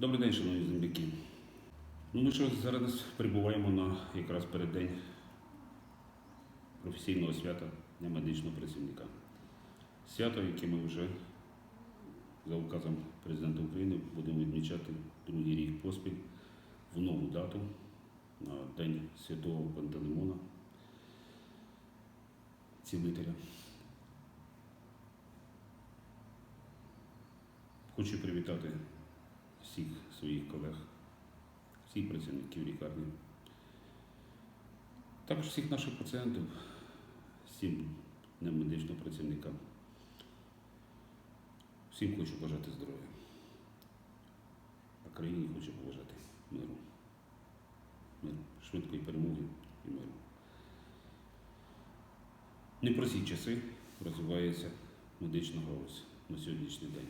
Добрий день, шановні земляки. Ну, ми що зараз перебуваємо на якраз переддень професійного свята Дня медичного працівника. Свято, яке ми вже за указом президента України будемо відмічати другий рік поспіль в нову дату на День Святого Пантелеймона, цілителя. Хочу привітати всіх своїх колег, всіх працівників лікарні, також всіх наших пацієнтів, всім немедичним працівникам. Всім хочу бажати здоров'я. А країні хочу побажати миру. Миру, швидкої перемоги і миру. Непрості часи розвивається медична галузь на сьогоднішній день.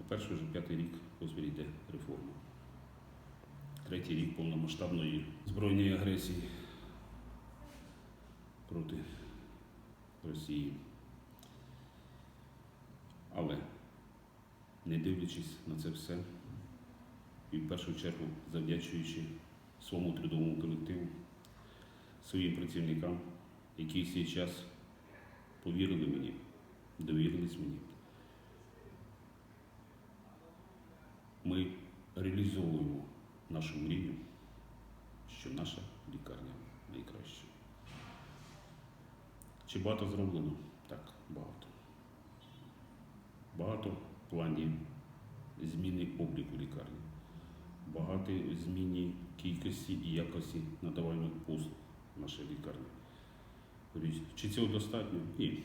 По-перше, вже п'ятий рік поспіль йде реформа. Третій рік повномасштабної збройної агресії проти Росії. Але, не дивлячись на це все, і в першу чергу завдячуючи своєму трудовому колективу, своїм працівникам, які в цей час повірили мені, довірились мені. Ми реалізовуємо нашу мрію, що наша лікарня найкраща. Чи багато зроблено? Так, багато. Багато в плані зміни обліку лікарні, багато в зміні кількості і якості надавальних послуг в нашій лікарні. Чи цього достатньо? Ні.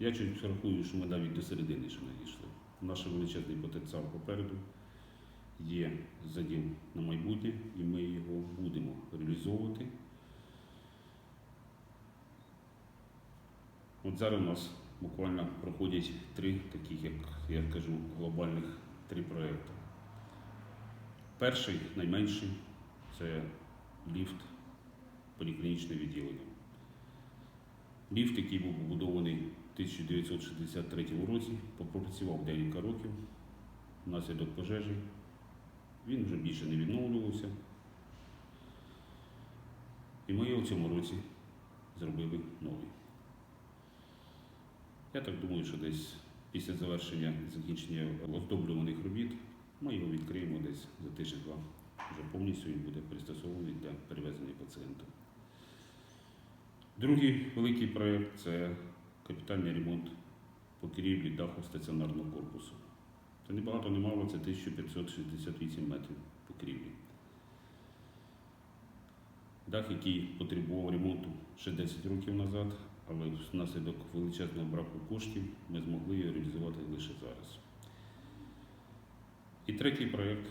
Я чуть рахую, що ми навіть до середини ще не дійшли. Наш величезний потенціал попереду є заділ на майбутнє, і ми його будемо реалізовувати. От зараз у нас буквально проходять три таких, як я кажу, глобальних три проекти. Перший, найменший, це ліфт поліклінічне відділення. Ліфт, який був побудований в 1963 році, попрацював декілька років внаслідок пожежі. Він вже більше не відновлювався. І ми його в цьому році зробили новий. Я так думаю, що десь після завершення закінчення оздоблюваних робіт ми його відкриємо десь за тиждень-два. Вже повністю він буде пристосований для перевезення пацієнта. Другий великий проєкт це капітальний ремонт покрівлі даху стаціонарного корпусу. Це не багато, не мало, це 1568 метрів покрівлі. Дах, який потребував ремонту ще 10 років назад, але внаслідок величезного браку коштів ми змогли його реалізувати лише зараз. І третій проєкт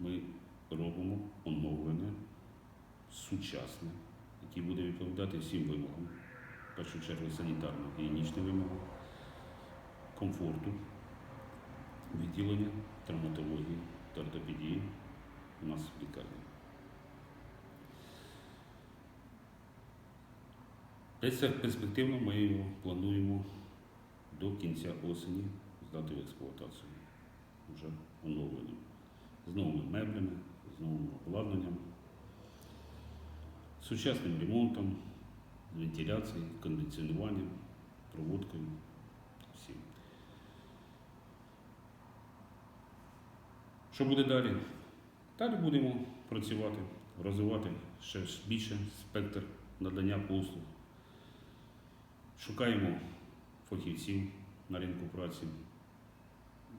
ми робимо оновлене, сучасне, який буде відповідати всім вимогам, в першу чергу санітарно-гігієнічним вимогам, комфорту, відділення травматології та ортопедії у нас в лікарні. Перспективно ми його плануємо до кінця осені здати в експлуатацію вже оновленим. З новими меблями, з новим обладнанням, сучасним ремонтом, вентиляцією, кондиціонуванням, проводкою, всім. Що буде далі? Далі будемо працювати, розвивати ще більше спектр надання послуг. Шукаємо фахівців на ринку праці,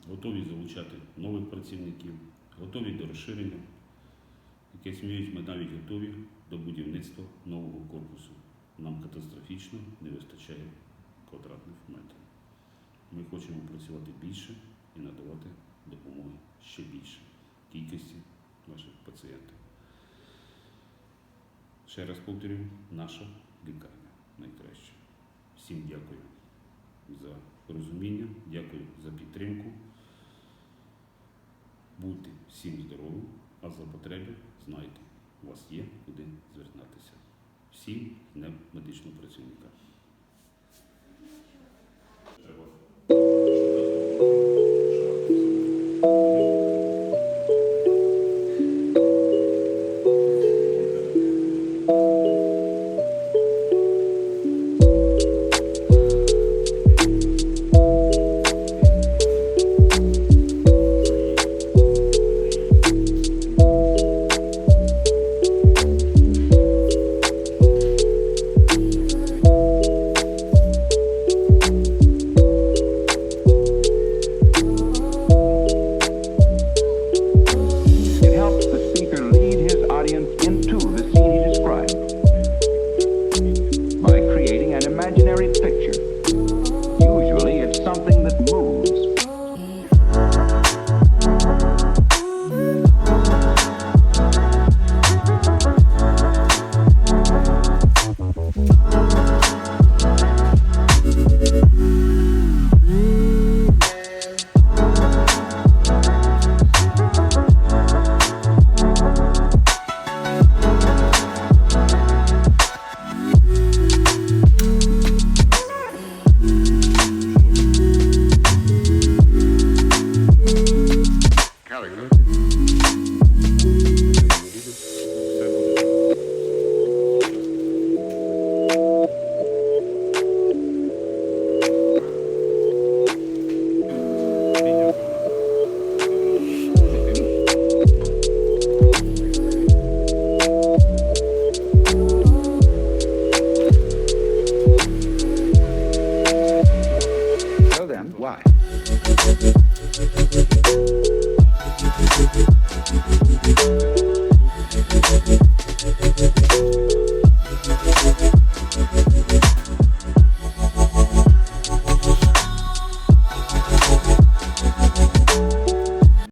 готові залучати нових працівників, готові до розширення. Яке сміють, ми навіть готові до будівництва нового корпусу. Нам катастрофічно не вистачає квадратних метрів. Ми хочемо працювати більше і надавати допомоги ще більше кількості наших пацієнтів. Ще раз повторюю, наша лікарня найкраща. Всім дякую за розуміння, дякую за підтримку. Будьте всім здорові, а за потреби знайте, у вас є куди звертатися. Всім Днем медичного працівника.